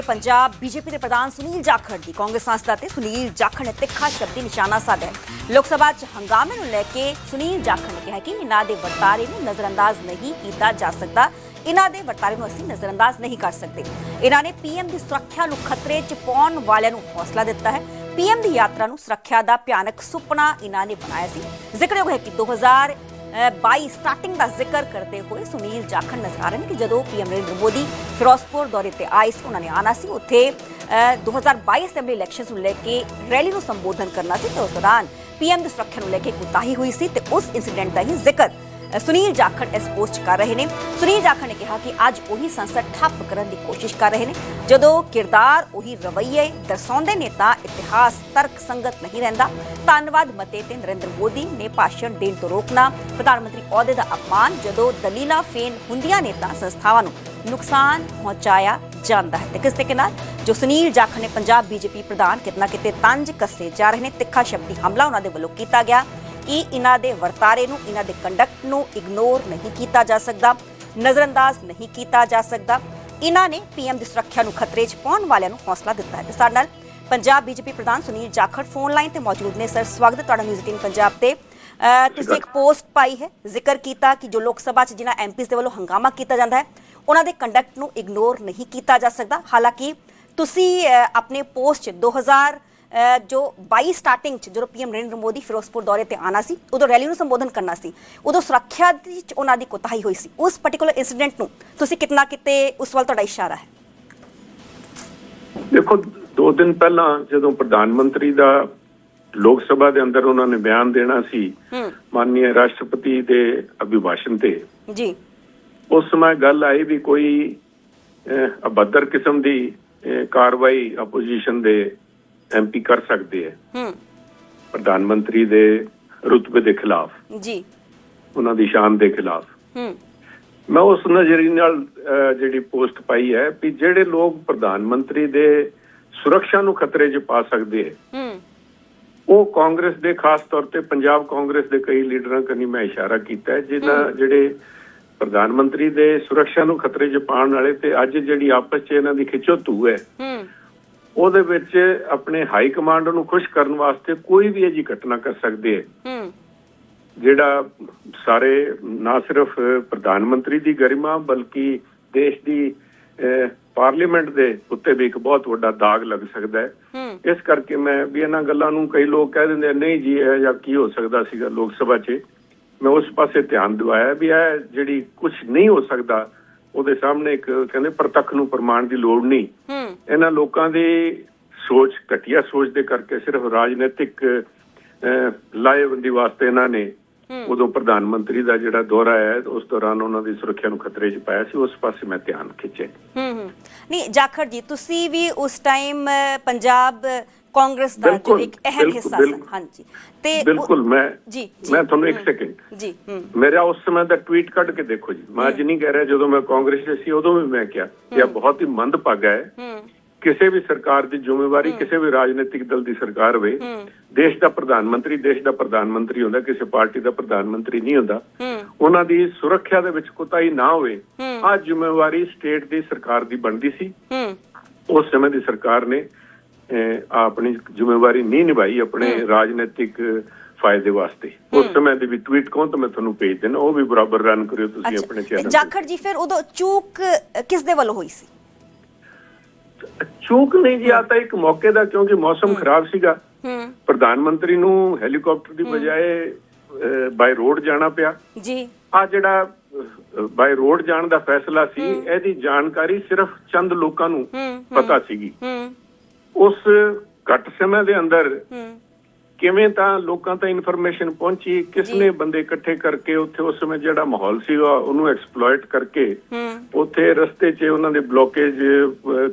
Punjab BJP ਦੇ ਪ੍ਰਧਾਨ ਸੁਨੀਲ ਜਾਖੜ ਦੀ ਕਾਂਗਰਸ ਸੰਸਦਾ ਤੇ ਸੁਨੀਲ ਜਾਖੜ ਨੇ ਤਿੱਖਾ ਸ਼ਬਦੀ ਨਿਸ਼ਾਨਾ ਸਾਧਿਆ। ਲੋਕ ਸਭਾ 'ਚ ਹੰਗਾਮੇ ਨੂੰ ਲੈ ਕੇ ਸੁਨੀਲ ਜਾਖੜ ਨੇ ਕਿਹਾ ਕਿ ਇਹਨਾਂ ਦੇ ਵਰਤਾਰੇ ਨੂੰ ਨਜ਼ਰਅੰਦਾਜ਼ ਨਹੀਂ ਕੀਤਾ ਜਾ ਸਕਦਾ। ਇਹਨਾਂ ਦੇ ਵਰਤਾਰੇ ਨੂੰ ਅਸੀਂ ਨਜ਼ਰਅੰਦਾਜ਼ ਨਹੀਂ ਕਰ ਸਕਦੇ। ਇਹਨਾਂ ਨੇ ਪੀਐਮ ਦੀ ਸੁਰੱਖਿਆ ਨੂੰ ਖਤਰੇ 'ਚ ਪਾਉਣ ਵਾਲਿਆਂ ਨੂੰ ਹੌਸਲਾ ਦਿੱਤਾ ਹੈ। ਪੀਐਮ ਦੀ ਯਾਤਰਾ ਨੂੰ ਸੁਰੱਖਿਆ ਦਾ ਭਿਆਨਕ ਸੁਪਨਾ ਇਹਨਾਂ ਨੇ ਬਣਾਇਆ ਸੀ। ਜ਼ਿਕਰਯੋਗ ਹੈ ਕਿ 2000 ਅ, 22 ਸਟਾਰਟਿੰਗ ਦਾ ਜ਼ਿਕਰ ਕਰਦੇ ਹੋਏ ਸੁਨੀਲ ਜਾਖੜ ਨਜ਼ਰ ਆ ਰਹੇ ਨੇ ਕਿ ਜਦੋਂ ਪੀਐਮ ਨਰਿੰਦਰ ਮੋਦੀ ਫਿਰੋਜ਼ਪੁਰ ਦੌਰੇ ਤੇ ਆਏ ਸੀ ਉਹਨਾਂ ਨੇ ਆਣਾ ਸੀ। ਉੱਥੇ ਅ, 2022 ਅਸੈਂਬਲੀ ਇਲੈਕਸ਼ਨਸ ਨੂੰ ਲੈ ਕੇ ਰੈਲੀ ਨੂੰ ਸੰਬੋਧਨ ਕਰਨਾ ਸੀ ਤੇ ਉਸ ਦੌਰਾਨ ਪੀਐਮ ਦੀ ਸੁਰੱਖਿਆ ਨੂੰ ਲੈ ਕੇ ਕੁਤਾਹੀ ਹੋਈ ਸੀ ਤੇ ਉਸ ਇਨਸੀਡੈਂਟ ਦਾ ਹੀ ਜ਼ਿਕਰ ਸੁਨੀਲ ਜਾਖੜ ਇਸ ਪੋਸਟ ਕਰ ਰਹੇ ਨੇ। ਸੁਨੀਲ ਜਾਖੜ ਨੇ ਕਿਹਾ ਕਿ ਅੱਜ ਉਹੀ ਸੰਸਦ ਠੱਪ ਕਰਨ ਦੀ ਕੋਸ਼ਿਸ਼ ਕਰ ਰਹੇ ਨੇ। ਜਦੋਂ ਕਿਰਦਾਰ ਉਹੀ ਰਵੱਈਏ ਦਰਸਾਉਂਦੇ ਨੇ ਤਾਂ ਇਤਿਹਾਸ ਤਰਕ ਸੰਗਤ ਨਹੀਂ ਰਹਿੰਦਾ। ਧੰਨਵਾਦ ਮਤੇ ਤੇ ਨਰਿੰਦਰ ਮੋਦੀ ਨੇ ਭਾਸ਼ਣ ਦੇਣ ਤੋਂ ਰੋਕਣਾ। ਪ੍ਰਧਾਨ ਮੰਤਰੀ ਅਹੁਦੇ ਦਾ ਅਪਮਾਨ ਜਦੋਂ ਦਲੀਲਾਂ ਫੇਨ ਹੁੰਦੀਆਂ ਨੇ ਤਾਂ ਸੰਸਥਾਵਾਂ ਨੂੰ ਨੁਕਸਾਨ ਪਹੁੰਚਾਇਆ ਜਾਂਦਾ ਹੈ। ਤੇ ਕਿਸ ਤਰੀਕੇ ਨਾਲ? ਜੋ ਸੁਨੀਲ ਜਾਖੜ ਨੇ ਪੰਜਾਬ ਬੀਜੇਪੀ ਪ੍ਰਧਾਨ ਕਿਤਨਾ ਕਿਤੇ ਤੰਜ ਕੱਸੇ ਜਾ ਰਹੇ ਨੇ, ਤਿੱਖਾ ਸ਼ਬਦੀ ਹਮਲਾ ਉਹਨਾਂ ਦੇ ਵੱਲੋਂ ਕੀਤਾ ਗਿਆ। ਕਿ ਇਹਨਾਂ ਦੇ ਵਰਤਾਰੇ ਨੂੰ ਇਹਨਾਂ ਦੇ ਕੰਡਕਟ ਨੂੰ ਇਗਨੋਰ ਨਹੀਂ ਕੀਤਾ ਜਾ ਸਕਦਾ ਨਜ਼ਰਅੰਦਾਜ਼ ਨਹੀਂ ਕੀਤਾ ਜਾ ਸਕਦਾ। ਇਹਨਾਂ ਨੇ ਪੀਐਮ ਦੀ ਸੁਰੱਖਿਆ ਨੂੰ ਖਤਰੇ 'ਚ ਪਾਉਣ ਵਾਲਿਆਂ ਨੂੰ ਹੌਸਲਾ ਦਿੱਤਾ ਹੈ। ਤੇ ਸਾਡੇ ਨਾਲ ਪੰਜਾਬ ਬੀਜੇਪੀ ਪ੍ਰਧਾਨ ਸੁਨੀਲ ਜਾਖੜ ਫੋਨ ਲਾਈਨ ਤੇ ਮੌਜੂਦ ਨੇ। ਸਰ ਸਵਾਗਤ ਤੁਹਾਡਾ ਨਿਊਜ਼ 18 ਪੰਜਾਬ ਤੇ। ਤੁਸੀਂ ਇੱਕ ਪੋਸਟ ਪਾਈ ਹੈ ਜ਼ਿਕਰ ਕੀਤਾ ਕਿ ਜੋ ਲੋਕ ਸਭਾ 'ਚ ਜਿਨ੍ਹਾਂ ਐਮਪੀਸ ਦੇ ਵੱਲੋਂ ਹੰਗਾਮਾ ਕੀਤਾ ਜਾਂਦਾ ਹੈ ਉਹਨਾਂ ਦੇ ਕੰਡਕਟ ਨੂੰ ਇਗਨੋਰ ਨਹੀਂ ਕੀਤਾ ਜਾ ਸਕਦਾ। ਹਾਲਾਂਕਿ ਤੁਸੀਂ ਆਪਣੇ ਪੋਸਟ 'ਚ 2000 ਅਹ, ਜੋ 22 ਸਟਾਰਟਿੰਗ 'ਚ ਜਦੋਂ ਪੀਐਮ ਨਰਿੰਦਰ ਮੋਦੀ ਫਿਰੋਜ਼ਪੁਰ ਦੌਰੇ ਤੇ ਆਣਾ ਸੀ ਉਦੋਂ ਰੈਲੀ ਨੂੰ ਸੰਬੋਧਨ ਕਰਨਾ ਸੀ ਉਦੋਂ ਸੁਰੱਖਿਆ ਦੀ 'ਚ ਉਹਨਾਂ ਦੀ ਕੋਤਾਹੀ ਹੋਈ ਸੀ। ਉਸ ਪਾਰਟਿਕੂਲਰ ਇਨਸੀਡੈਂਟ ਨੂੰ ਤੁਸੀਂ ਕਿਤਨਾ ਕਿਤੇ ਉਸ ਵੱਲ ਤੁਹਾਡਾ ਇਸ਼ਾਰਾ ਹੈ? ਦੇਖੋ ਦੋ ਦਿਨ ਪਹਿਲਾਂ ਜਦੋਂ ਪ੍ਰਧਾਨ ਮੰਤਰੀ ਦਾ ਲੋਕ ਸਭਾ ਦੇ ਅੰਦਰ ਉਹਨਾਂ ਨੇ ਬਿਆਨ ਦੇਣਾ ਸੀ ਮਾਨਨੀय ਰਾਸ਼ਟਰਪਤੀ ਦੇ ਅਭਿਭਾਸ਼ਣ ਤੇ ਜੀ। ਉਸ ਸਮੇਂ ਗੱਲ ਆਈ ਵੀ ਕੋਈ ਅਹ, ਅਭੱਦਰ ਕਿਸਮ ਦੀ ਕਾਰਵਾਈ ਆਪੋਜੀਸ਼ਨ ਦੇ ਐਮਪੀ ਕਰ ਸਕਦੇ ਹੈ। ਹੂੰ। ਪ੍ਰਧਾਨ ਮੰਤਰੀ ਦੇ ਰੁਤਬੇ ਦੇ ਖਿਲਾਫ। ਜੀ। ਉਹਨਾਂ ਦੀ ਸ਼ਾਨ ਦੇ ਖਿਲਾਫ। ਹੂੰ। ਮੈਂ ਉਸ ਨਜ਼ਰੀਏ ਨਾਲ ਜਿਹੜੀ ਪੋਸਟ ਪਾਈ ਹੈ ਵੀ ਜਿਹੜੇ ਲੋਕ ਪ੍ਰਧਾਨ ਮੰਤਰੀ ਦੇ ਸੁਰੱਖਿਆ ਨੂੰ ਖਤਰੇ 'ਚ ਪਾ ਸਕਦੇ ਹੈ। ਹੂੰ। ਉਹ ਕਾਂਗਰਸ ਦੇ ਖਾਸ ਤੌਰ ਤੇ ਪੰਜਾਬ ਕਾਂਗਰਸ ਦੇ ਕਈ ਲੀਡਰਾਂ ਕਨੀ ਮੈਂ ਇਸ਼ਾਰਾ ਕੀਤਾ ਹੈ ਜਿਨ੍ਹਾਂ ਜਿਹੜੇ ਪ੍ਰਧਾਨ ਮੰਤਰੀ ਦੇ ਸੁਰੱਖਿਆ ਨੂੰ ਖਤਰੇ 'ਚ ਪਾਉਣ ਵਾਲੇ ਤੇ ਅੱਜ ਜਿਹੜੀ ਆਪਸ 'ਚ ਇਹਨਾਂ ਦੀ ਖਿੱਚੋਤੂ ਹੈ ਹੂੰ। ਉਹਦੇ ਵਿੱਚ ਆਪਣੇ ਹਾਈ ਕਮਾਂਡ ਨੂੰ ਖੁਸ਼ ਕਰਨ ਵਾਸਤੇ ਕੋਈ ਵੀ ਅਜੀ ਘਟਨਾ ਕਰ ਸਕਦੇ ਹੈ। ਹੂੰ। ਜਿਹੜਾ ਸਾਰੇ ਨਾ ਸਿਰਫ ਪ੍ਰਧਾਨ ਮੰਤਰੀ ਦੀ ਗਰਿਮਾ ਬਲਕਿ ਦੇਸ਼ ਦੀ ਪਾਰਲੀਮੈਂਟ ਦੇ ਉੱਤੇ ਵੀ ਇੱਕ ਬਹੁਤ ਵੱਡਾ ਦਾਗ ਲੱਗ ਸਕਦਾ ਹੈ। ਇਸ ਕਰਕੇ ਮੈਂ ਵੀ ਇਹਨਾਂ ਗੱਲਾਂ ਨੂੰ ਕਈ ਲੋਕ ਕਹਿ ਦਿੰਦੇ ਆ, ਨਹੀਂ ਜੀ ਇਹ ਜਾਂ ਕੀ ਹੋ ਸਕਦਾ ਸੀਗਾ ਲੋਕ ਸਭਾ 'ਚ। ਮੈਂ ਉਸ ਪਾਸੇ ਧਿਆਨ ਦਿਵਾਇਆ ਵੀ ਇਹ ਜਿਹੜੀ ਕੁਝ ਨਹੀਂ ਹੋ ਸਕਦਾ ਉਹਦੇ ਸਾਹਮਣੇ ਇੱਕ ਕਹਿੰਦੇ ਪ੍ਰਤੱਖ ਨੂੰ ਪ੍ਰਮਾਣ ਦੀ ਲੋੜ ਨਹੀਂ। ਇਹਨਾਂ ਲੋਕਾਂ ਦੀ ਸੋਚ ਘਟੀਆ ਸੋਚ ਦੇ ਕਰਕੇ ਸਿਰਫ ਰਾਜਨੀਤਿਕ ਲਾਹੇਵੰਦੀ ਵਾਸਤੇ ਇਹਨਾਂ ਨੇ। ਉਦੋਂ ਪ੍ਰਧਾਨ ਮੰਤਰੀ ਦਾ ਜਿਹੜਾ ਦੌਰਾ ਹੈ ਉਸ ਦੌਰਾਨ ਉਹਨਾਂ ਦੀ ਸੁਰੱਖਿਆ ਨੂੰ ਖਤਰੇ 'ਚ ਪਾਇਆ ਸੀ ਉਸ ਪਾਸੇ ਮੈਂ ਧਿਆਨ ਖਿੱਚਿਆ। ਹੂੰ ਹੂੰ। ਨਹੀਂ ਜਾਖੜ ਜੀ ਤੁਸੀਂ ਵੀ ਉਸ ਟਾਈਮ ਪੰਜਾਬ ਕਾਂਗਰਸ ਦਾ ਇੱਕ ਅਹਿਮ ਹਿੱਸਾ ਸੀ। ਹਾਂਜੀ। ਤੇ ਬਿਲਕੁਲ ਮੈਂ ਜੀ ਮੈਂ ਤੁਹਾਨੂੰ ਇੱਕ ਸੈਕਿੰਡ ਜੀ ਹੂੰ। ਮੇਰਾ ਉਸ ਸਮੇਂ ਦਾ ਟਵੀਟ ਕੱਢ ਕੇ ਦੇਖੋ ਜੀ। ਮੈਂ ਅੱਜ ਨਹੀਂ ਕਹਿ ਰਿਹਾ ਜਦੋਂ ਮੈਂ ਕਾਂਗਰਸ 'ਚ ਸੀ ਉਦੋਂ ਵੀ ਮੈਂ ਕਿਹਾ ਕਿ ਇਹ ਬਹੁਤ ਹੀ ਮੰਦਭਾਗਾ ਹੈ। ਹੂੰ। ਕਿਸੇ ਵੀ ਸਰਕਾਰ ਦੀ ਜ਼ਿੰਮੇਵਾਰੀ ਕਿਸੇ ਵੀ ਰਾਜਨੀਤਿਕ ਦਲ ਦੀ ਸਰਕਾਰ ਹੋਵੇ ਦੇਸ਼ ਦਾ ਪ੍ਰਧਾਨ ਮੰਤਰੀ ਦੇਸ਼ ਦਾ ਪ੍ਰਧਾਨ ਮੰਤਰੀ ਹੁੰਦਾ ਕਿਸੇ ਪਾਰਟੀ ਦਾ ਪ੍ਰਧਾਨ ਮੰਤਰੀ ਨਹੀਂ ਹੁੰਦਾ ਉਹਨਾਂ ਦੀ ਸੁਰੱਖਿਆ ਦੇ ਵਿੱਚ ਕੋਤਾਹੀ ਨਾ ਹੋਵੇ। ਆ ਜ਼ਿੰਮੇਵਾਰੀ ਸਟੇਟ ਦੀ ਸਰਕਾਰ ਦੀ ਬਣਦੀ ਸੀ। ਉਸ ਸਮੇਂ ਦੀ ਸਰਕਾਰ ਨੇ ਆਪਣੀ ਜ਼ਿੰਮੇਵਾਰੀ ਨਹੀਂ ਨਿਭਾਈ ਆਪਣੇ ਰਾਜਨੀਤਿਕ ਫਾਇਦੇ ਵਾਸਤੇ। ਉਸ ਸਮੇਂ ਦੇ ਵੀ ਟਵੀਟ ਕਹੋ ਤਾਂ ਮੈਂ ਤੁਹਾਨੂੰ ਭੇਜ ਦੇਣਾ ਉਹ ਵੀ ਬਰਾਬਰ ਰਨ ਕਰਿਓ ਤੁਸੀਂ ਆਪਣੇ ਚੈਨਲ ਜਾਖੜ ਜੀ ਫਿਰ ਉਦੋਂ ਚੂਕ ਕਿਸ ਦੇ ਵੱਲੋਂ ਹੋਈ ਸੀ? ਚੂਕ ਨਹੀਂ ਜੀ ਆ ਤਾਂ ਇੱਕ ਮੌਕੇ ਦਾ ਕਿਉਂਕਿ ਮੌਸਮ ਖਰਾਬ ਸੀਗਾ। ਹੂੰ। ਪ੍ਰਧਾਨ ਮੰਤਰੀ ਨੂੰ ਹੈਲੀਕਾਪਟਰ ਦੀ ਬਜਾਏ ਬਾਈ ਰੋਡ ਜਾਣਾ ਪਿਆ। ਜੀ। ਆ ਜਿਹੜਾ ਬਾਈ ਰੋਡ ਜਾਣ ਦਾ ਫੈਸਲਾ ਸੀ ਇਹਦੀ ਜਾਣਕਾਰੀ ਸਿਰਫ ਚੰਦ ਲੋਕਾਂ ਨੂੰ ਪਤਾ ਸੀਗੀ। ਹੂੰ। ਉਸ ਘੱਟ ਸਮੇਂ ਦੇ ਅੰਦਰ ਹੂੰ। ਕਿਵੇਂ ਤਾਂ ਲੋਕਾਂ ਤੱਕ ਇਨਫੋਰਮੇਸ਼ਨ ਪਹੁੰਚੀ? ਕਿਸ ਨੇ ਬੰਦੇ ਇਕੱਠੇ ਕਰਕੇ ਉੱਥੇ ਉਸ ਸਮੇਂ ਜਿਹੜਾ ਮਾਹੌਲ ਸੀਗਾ ਉਹਨੂੰ ਐਕਸਪਲੋਇਟ ਕਰਕੇ ਹੂੰ। ਉੱਥੇ ਰਸਤੇ 'ਚ ਉਹਨਾਂ ਦੇ ਬਲੋਕੇਜ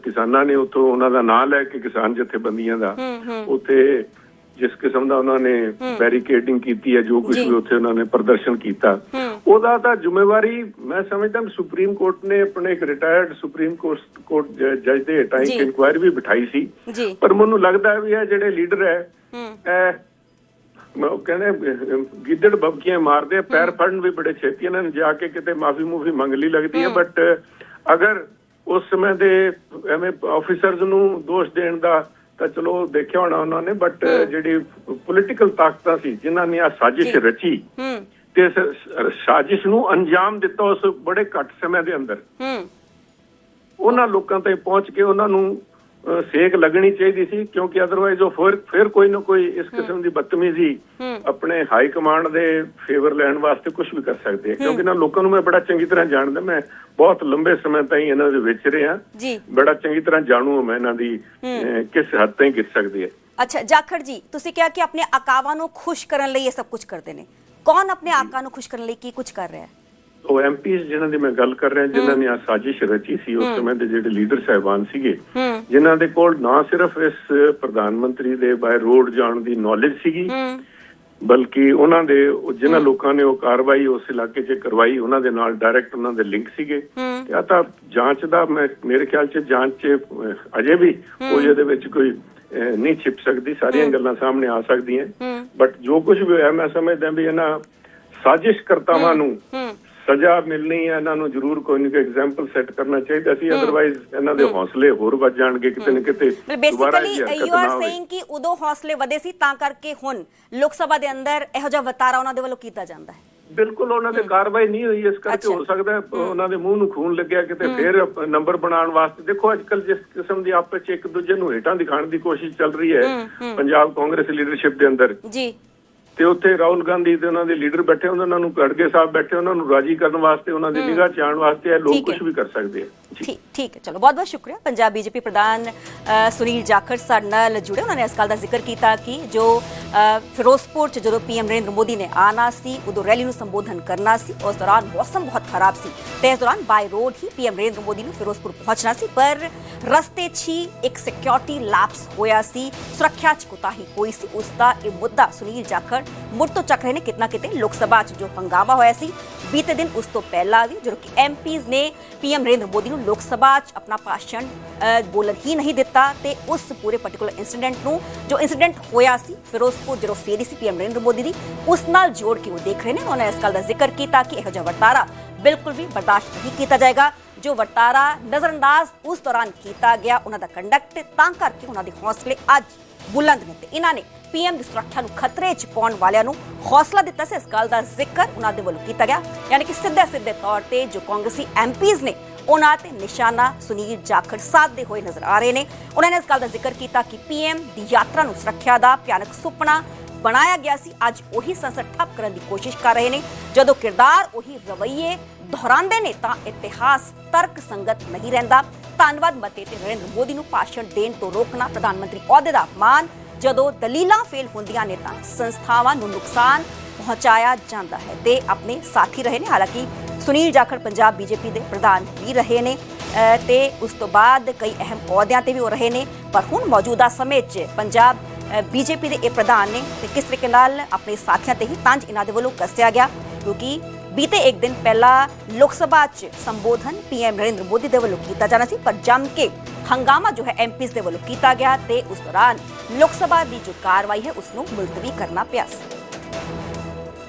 ਕਿਸਾਨਾਂ ਨੇ ਉੱਥੋਂ ਉਹਨਾਂ ਦਾ ਨਾਂ ਲੈ ਕੇ ਕਿਸਾਨ ਜਥੇਬੰਦੀਆਂ ਦਾ ਹੂੰ ਹੂੰ। ਉੱਥੇ ਜਿਸ ਕਿਸਮ ਦਾ ਉਹਨਾਂ ਨੇ ਬੈਰੀਕੇਡਿੰਗ ਕੀਤੀ ਹੈ ਜੋ ਕੁਝ। ਵੀ ਉੱਥੇ ਉਹਨਾਂ ਨੇ ਪ੍ਰਦਰਸ਼ਨ ਕੀਤਾ। ਹੂੰ। ਉਹਦਾ ਤਾਂ ਜ਼ਿੰਮੇਵਾਰੀ ਮੈਂ ਸਮਝਦਾ ਸੁਪਰੀਮ ਕੋਰਟ ਨੇ ਆਪਣੇ ਇੱਕ ਰਿਟਾਇਰਡ ਸੁਪਰੀਮ ਕੋਰਟ ਜੱਜ ਦੇ ਜੀ। ਇਨਕੁਆਇਰੀ ਵੀ ਬਿਠਾਈ ਸੀ। ਪਰ ਮੈਨੂੰ ਲੱਗਦਾ ਹੈ ਵੀ ਇਹ ਜਿਹੜੇ ਲੀਡਰ ਹੈ ਹੂੰ ਉਹ ਕਹਿੰਦੇ ਗਿੱਦੜ ਬਬਕੀਆਂ ਮਾਰਦੇ ਪੈਰ ਫੜਨ ਵੀ ਬੜੇ ਛੇਤੀ ਇਹਨਾਂ ਨੇ ਜਾ ਕੇ ਕਿਤੇ ਮਾਫੀ ਮੂਫੀ ਮੰਗ ਲਈ ਲੱਗਦੀ ਹੈ ਬਟ ਅਗਰ ਉਸ ਸਮੇਂ ਦੇ ਐਵੇਂ ਆਫੀਸਰਸ ਨੂੰ ਦੋਸ਼ ਦੇਣ ਦਾ ਤਾਂ ਚਲੋ ਦੇਖਿਆ ਹੋਣਾ ਉਹਨਾਂ ਨੇ ਬਟ ਜਿਹੜੀ ਪੋਲੀਟੀਕਲ ਤਾਕਤਾਂ ਸੀ ਜਿਨ੍ਹਾਂ ਨੇ ਆ ਸਾਜ਼ਿਸ਼। ਰਚੀ ਹੂੰ। ਤੇ ਸਾਜ਼ਿਸ਼ ਨੂੰ ਅੰਜਾਮ ਦਿੱਤਾ ਉਸ ਬੜੇ ਘੱਟ ਸਮੇਂ ਦੇ ਅੰਦਰ। ਹੂੰ। ਉਹਨਾਂ ਲੋਕਾਂ ਤਾਈਂ ਪਹੁੰਚ ਕੇ ਉਹਨਾਂ ਨੂੰ ਸੇਕ ਲੱਗਣੀ ਚਾਹੀਦੀ ਸੀ ਕਿਉਂਕਿ ਅਦਰਵਾਈਜ਼ ਉਹ ਫਿਰ ਫਿਰ ਕੋਈ ਨਾ ਕੋਈ ਇਸ ਕਿਸਮ ਦੀ ਬਦਤਮੀਜ਼ੀ ਹੂੰ। ਆਪਣੇ ਹਾਈ ਕਮਾਂਡ ਦੇ ਫੇਵਰ ਲੈਣ ਵਾਸਤੇ ਕੁਝ ਵੀ ਕਰ ਸਕਦੇ ਆ। ਕਿਉਂਕਿ ਇਹਨਾਂ ਲੋਕਾਂ ਨੂੰ ਮੈਂ ਬੜਾ ਚੰਗੀ ਤਰ੍ਹਾਂ ਜਾਣਦਾ ਮੈਂ ਬਹੁਤ ਲੰਬੇ ਸਮੇਂ ਤਾਈਂ ਇਹਨਾਂ ਦੇ ਵਿੱਚ ਰਿਹਾ। ਬੜਾ ਚੰਗੀ ਤਰ੍ਹਾਂ ਜਾਣੂ ਹਾਂ ਮੈਂ ਇਹਨਾਂ ਦੀ ਕਿਸ ਹੱਦ ਤਾਈਂ ਗਿਰ ਸਕਦੀ ਹੈ। ਅੱਛਾ ਜਾਖੜ ਜੀ ਤੁਸੀਂ ਕਿਹਾ ਕਿ ਆਪਣੇ ਆਕਾਵਾਂ ਨੂੰ ਖੁਸ਼ ਕਰਨ ਲਈ ਇਹ ਸਭ ਕੁਝ ਕਰਦੇ ਨੇ। ਕੌਣ ਆਪਣੇ ਆਕਾ ਨੂੰ ਖੁਸ਼ ਕਰਨ ਲਈ ਕੀ ਕੁਝ ਕਰ ਰਿਹਾ ਹੈ? ਉਹ ਐਮਪੀਸ ਜਿਨ੍ਹਾਂ ਦੀ ਮੈਂ ਗੱਲ ਕਰ ਰਿਹਾ ਜਿਨ੍ਹਾਂ ਨੇ ਆ ਸਾਜ਼ਿਸ਼ ਰਚੀ ਸੀ ਉਸ ਸਮੇਂ ਦੇ ਜਿਹੜੇ ਲੀਡਰ ਸਾਹਿਬਾਨ ਸੀਗੇ ਜਿਨ੍ਹਾਂ ਦੇ ਕੋਲ ਨਾ ਸਿਰਫ ਇਸ ਪ੍ਰਧਾਨ ਮੰਤਰੀ ਦੇ ਬਾਈ ਰੋਡ ਜਾਣ ਦੀ ਨੌਲੇਜ ਸੀਗੀ ਬਲਕਿ ਉਹਨਾਂ ਦੇ ਉਹ ਜਿਨ੍ਹਾਂ ਲੋਕਾਂ ਨੇ ਉਹ ਕਾਰਵਾਈ ਉਸ ਇਲਾਕੇ 'ਚ ਕਰਵਾਈ ਉਹਨਾਂ ਦੇ ਨਾਲ ਡਾਇਰੈਕਟ ਉਹਨਾਂ ਦੇ ਲਿੰਕ ਸੀਗੇ। ਤੇ ਆ ਤਾਂ ਜਾਂਚ ਦਾ ਮੈਂ ਮੇਰੇ ਖਿਆਲ 'ਚ ਜਾਂਚ 'ਚ ਅਜੇ ਵੀ ਕੋਈ ਇਹਦੇ ਵਿੱਚ ਕੋਈ ਨਹੀਂ ਛਿਪ ਸਕਦੀ ਸਾਰੀਆਂ ਗੱਲਾਂ ਸਾਹਮਣੇ ਆ ਸਕਦੀਆਂ। ਬਟ ਜੋ ਕੁਝ ਵੀ ਹੋਇਆ ਮੈਂ ਸਮਝਦਾ ਵੀ ਇਹਨਾਂ ਸਾਜ਼ਿਸ਼ ਕਰਤਾਵਾਂ ਨੂੰ ਸਜ਼ਾ ਮਿਲਣੀ ਹੈ ਇਹਨਾਂ ਨੂੰ ਜ਼ਰੂਰ ਕੋਈ ਨਾ ਕੋਈ ਐਗਜ਼ਾਮਪਲ ਸੈੱਟ ਕਰਨਾ ਚਾਹੀਦਾ ਸੀ ਅਦਰਵਾਈਜ਼ ਇਹਨਾਂ ਦੇ ਹੌਸਲੇ ਹੋਰ ਵੱਧ ਜਾਣਗੇ ਕਿਤੇ ਨਾ ਕਿਤੇ ਬੇਸਿਕਲੀ ਯੂ ਆਰ ਸੇਇੰਗ ਕਿ ਉਦੋਂ ਹੌਸਲੇ ਵਧੇ ਸੀ ਤਾਂ ਕਰਕੇ ਹੁਣ ਲੋਕ ਸਭਾ ਦੇ ਅੰਦਰ ਇਹੋ ਜਿਹਾ ਵਤਾਰਾ ਉਹਨਾਂ ਦੇ ਵੱਲੋਂ ਕੀਤਾ ਜਾਂਦਾ ਹੈ। ਬਿਲਕੁਲ ਉਹਨਾਂ ਦੇ ਕਾਰਵਾਈ ਨਹੀਂ ਹੋਈ ਇਸ ਕਰਕੇ। ਹੋ ਸਕਦਾ ਉਹਨਾਂ ਦੇ ਮੂੰਹ ਨੂੰ ਖੂਨ ਲੱਗਿਆ ਕਿਤੇ ਫੇਰ ਨੰਬਰ ਬਣਾਉਣ ਵਾਸਤੇ। ਦੇਖੋ ਅੱਜ ਕੱਲ ਜਿਸ ਕਿਸਮ ਦੀ ਆਪਸ ਚ ਇੱਕ ਦੂਜੇ ਨੂੰ ਹੇਠਾਂ ਦਿਖਾਉਣ ਦੀ ਕੋਸ਼ਿਸ਼ ਚੱਲ ਰਹੀ ਹੈ ਪੰਜਾਬ ਕਾਂਗਰਸ ਲੀਡਰਸ਼ਿਪ ਦੇ ਅੰਦਰ। ਜੀ। ਤੇ ਉੱਥੇ ਰਾਹੁਲ ਗਾਂਧੀ ਤੇ ਉਹਨਾਂ ਦੇ ਲੀਡਰ ਬੈਠੇ ਹੁੰਦੇ ਉਹਨਾਂ ਨੂੰ ਖੜਗੇ ਸਾਹਿਬ ਬੈਠੇ ਉਹਨਾਂ ਨੂੰ ਰਾਜੀ ਕਰਨ ਵਾਸਤੇ ਉਹਨਾਂ ਦੀ ਨਿਗਾਹ ਚ ਆਉਣ ਵਾਸਤੇ ਇਹ ਲੋਕ। ਕੁਝ ਵੀ ਕਰ ਸਕਦੇ ਆ। ਠੀਕ ਠੀਕ ਹੈ। ਚਲੋ ਬਹੁਤ ਬਹੁਤ ਸ਼ੁਕਰੀਆ। ਪੰਜਾਬ ਬੀਜੇਪੀ ਪ੍ਰਧਾਨ ਸੁਨੀਲ ਜਾਖੜ ਸਾਡੇ ਨਾਲ ਜੁੜੇ। ਉਹਨਾਂ ਨੇ ਇਸ ਗੱਲ ਦਾ ਜ਼ਿਕਰ ਕੀਤਾ ਕਿ ਜੋ ਫਿਰੋਜ਼ਪੁਰ ਚ ਜਦੋਂ ਪੀਐਮ ਨਰਿੰਦਰ ਮੋਦੀ ਨੇ ਆਣਾ ਸੀ ਉਦੋਂ ਰੈਲੀ ਨੂੰ ਸੰਬੋਧਨ ਕਰਨਾ ਸੀ ਉਸ ਦੌਰਾਨ ਮੌਸਮ ਬਹੁਤ ਖਰਾਬ ਸੀ। ਤੇ ਇਸ ਦੌਰਾਨ ਬਾਈ ਰੋਡ ਹੀ ਪੀਐਮ ਨਰਿੰਦਰ ਮੋਦੀ ਨੂੰ ਫਿਰੋਜ਼ਪੁਰ ਪਹੁੰਚਣਾ ਸੀ ਪਰ ਰਸਤੇ 'ਚ ਹੀ ਇੱਕ ਸਿਕਿਉਰਿਟੀ ਲੈਪਸ ਹੋਇਆ ਸੀ ਸੁਰੱਖਿਆ 'ਚ ਕੁਤਾਹੀ ਹੋਈ ਸੀ। ਉਸ ਦਾ ਇਹ ਮੁੱਦਾ ਸੁਨੀਲ ਜਾਖੜ ਮੁੜ ਤੋਂ ਚੱਕ ਰਹੇ ਨੇ ਕਿਤਨਾ ਕਿਤੇ ਲੋਕ ਸਭਾ 'ਚ ਜੋ ਹੰਗਾਮਾ ਹੋਇਆ ਸੀ। ਬੀਤੇ ਦਿਨ ਉਸ ਤੋਂ ਪਹਿਲਾਂ ਵੀ ਜਦੋਂ ਕਿ ਐਮਪੀਜ਼ ਨੇ ਪੀਐਮ ਨਰਿੰਦਰ ਮੋਦੀ ਨੂੰ ਲੋਕ ਸਭਾ 'ਚ ਆਪਣਾ ਭਾਸ਼ਣ ਬੋਲਣ ਹੀ ਨਹੀਂ ਦਿੱਤਾ ਤੇ ਉਸ ਪੂਰੇ ਪਾਰਟਿਕੂਲਰ ਇਨਸੀਡੈਂਟ ਨੂੰ ਜੋ ਇਨਸੀਡੈਂਟ ਹੋਇਆ ਸੀ ਫਿਰੋਜ਼ਪੁਰ ਜਦੋਂ ਫੇਰੀ ਸੀ ਪੀਐਮ ਨਰਿੰਦਰ ਮੋਦੀ ਦੀ, ਉਸ ਨਾਲ ਜੋੜ ਕੇ ਉਹ ਦੇਖ ਰਹੇ ਨੇ। ਉਹਨਾਂ ਨੇ ਇਸ ਗੱਲ ਦਾ ਜ਼ਿਕਰ ਕੀਤਾ ਕਿ ਇਹੋ ਜਿਹਾ ਵਰਤਾਰਾ ਬਿਲਕੁਲ ਵੀ ਬਰਦਾਸ਼ਤ ਨਹੀਂ ਕੀਤਾ ਜਾਏਗਾ। ਜੋ ਵਰਤਾਰਾ ਨਜ਼ਰਅੰਦਾਜ਼ ਉਸ ਦੌਰਾਨ ਕੀਤਾ ਗਿਆ, ਉਹਨਾਂ ਦਾ ਕੰਡਕਟ ਤਾਂ ਕਰਕੇ ਉਹਨਾਂ ਦੇ ਹੌਸਲੇ ਅੱਜ ਬੁਲੰਦ ਨੇ ਤੇ ਇਹਨਾਂ ਨੇ ਪੀਐਮ ਦੀ ਸੁਰੱਖਿਆ ਨੂੰ ਖਤਰੇ 'ਚ ਪਾਉਣ ਵਾਲਿਆਂ ਨੂੰ ਹੌਸਲਾ ਦਿੱਤਾ ਸੀ। ਇਸ ਗੱਲ ਦਾ ਜ਼ਿਕਰ ਉਹਨਾਂ ਦੇ ਵੱਲੋਂ ਕੀਤਾ ਗਿਆ। ਯਾਨੀ ਕਿ ਸਿੱਧੇ ਸਿੱਧੇ ਤੌਰ ਤੇ ਜੋ ਕਾਂਗਰਸੀ ਐਮਪੀਜ਼ ਨੇ, ਉਹਨਾਂ ਤੇ ਨਿਸ਼ਾਨਾ ਸੁਨੀਲ ਜਾਖੜ ਸਾਧਦੇ ਹੋਏ ਨਜ਼ਰ ਆ ਰਹੇ ਨੇ। ਉਹਨਾਂ ਨੇ ਇਸ ਗੱਲ ਦਾ ਜ਼ਿਕਰ ਕੀਤਾ ਕਿ ਪੀਐਮ ਦੀ ਯਾਤਰਾ ਨੂੰ ਸੁਰੱਖਿਆ ਦਾ ਭਿਆਨਕ ਸੁਪਨਾ ਬਣਾਇਆ ਗਿਆ ਸੀ। ਅੱਜ ਉਹੀ ਸੰਸਦ ਠੱਪ ਕਰਨ ਦੀ ਕੋਸ਼ਿਸ਼ ਕਰ ਰਹੇ ਨੇ। ਜਦੋਂ ਕਿਰਦਾਰ ਉਹੀ ਰਵਈਏ ਦੁਹਰਾਉਂਦੇ ਨੇ, ਤਾਂ ਇਤਿਹਾਸ ਤਰਕ ਸੰਗਤ ਨਹੀਂ ਰਹਿੰਦਾ। ਧੰਨਵਾਦ ਮਤੇ ਤੇ ਨਰਿੰਦਰ ਮੋਦੀ ਨੂੰ ਭਾਸ਼ਣ ਦੇਣ ਤੋਂ ਰੋਕਣਾ ਪ੍ਰਧਾਨ ਮੰਤਰੀ ਅਹੁਦੇ ਦਾ ਅਪਮਾਨ। ਜਦੋਂ ਦਲੀਲਾਂ ਫੇਲ ਹੁੰਦੀਆਂ ਨੇ ਤਾਂ ਸੰਸਥਾਵਾਂ ਨੂੰ ਨੁਕਸਾਨ ਪਹੁੰਚਾਇਆ ਜਾਂਦਾ ਹੈ ਤੇ ਆਪਣੇ ਸਾਥੀ ਰਹੇ ਨੇ। ਹਾਲਾਂਕਿ ਸੁਨੀਲ ਜਾਖੜ ਪੰਜਾਬ ਬੀਜੇਪੀ ਦੇ ਪ੍ਰਧਾਨ ਵੀ ਰਹੇ ਨੇ ਤੇ ਉਸ ਤੋਂ ਬਾਅਦ ਕਈ ਅਹਿਮ ਅਹੁਦਿਆਂ ਤੇ ਵੀ ਉਹ ਰਹੇ ਨੇ। ਪਰ ਹੁਣ ਮੌਜੂਦਾ ਸਮੇਂ 'ਚ ਪੰਜਾਬ ਬੀਜੇਪੀ ਦੇ ਇਹ ਪ੍ਰਧਾਨ ਨੇ ਤੇ ਕਿਸ ਤਰੀਕੇ ਨਾਲ ਆਪਣੇ ਸਾਥੀਆਂ ਤੇ ਹੀ ਤੰਜ ਇਹਨਾਂ ਦੇ ਵੱਲੋਂ ਕੱਸਿਆ ਗਿਆ, ਕਿਉਂਕਿ ਬੀਤੇ ਇੱਕ ਦਿਨ ਪਹਿਲਾਂ ਲੋਕ ਸਭਾ 'ਚ ਸੰਬੋਧਨ ਪੀਐਮ ਨਰਿੰਦਰ ਮੋਦੀ ਦੇ ਵੱਲੋਂ ਕੀਤਾ ਜਾਣਾ ਸੀ। ਪਰ ਜੰਮ ਕੇ ਹੰਗਾਮਾ ਜੋ ਹੈ ਐਮਪੀਸ ਦੇ ਵੱਲੋਂ ਕੀਤਾ ਗਿਆ ਤੇ ਉਸ ਦੌਰਾਨ ਲੋਕ ਸਭਾ ਦੀ ਜੋ ਕਾਰਵਾਈ ਹੈ ਉਸ ਨੂੰ ਮੁਲਤਵੀ ਕਰਨਾ ਪਿਆ ਸੀ।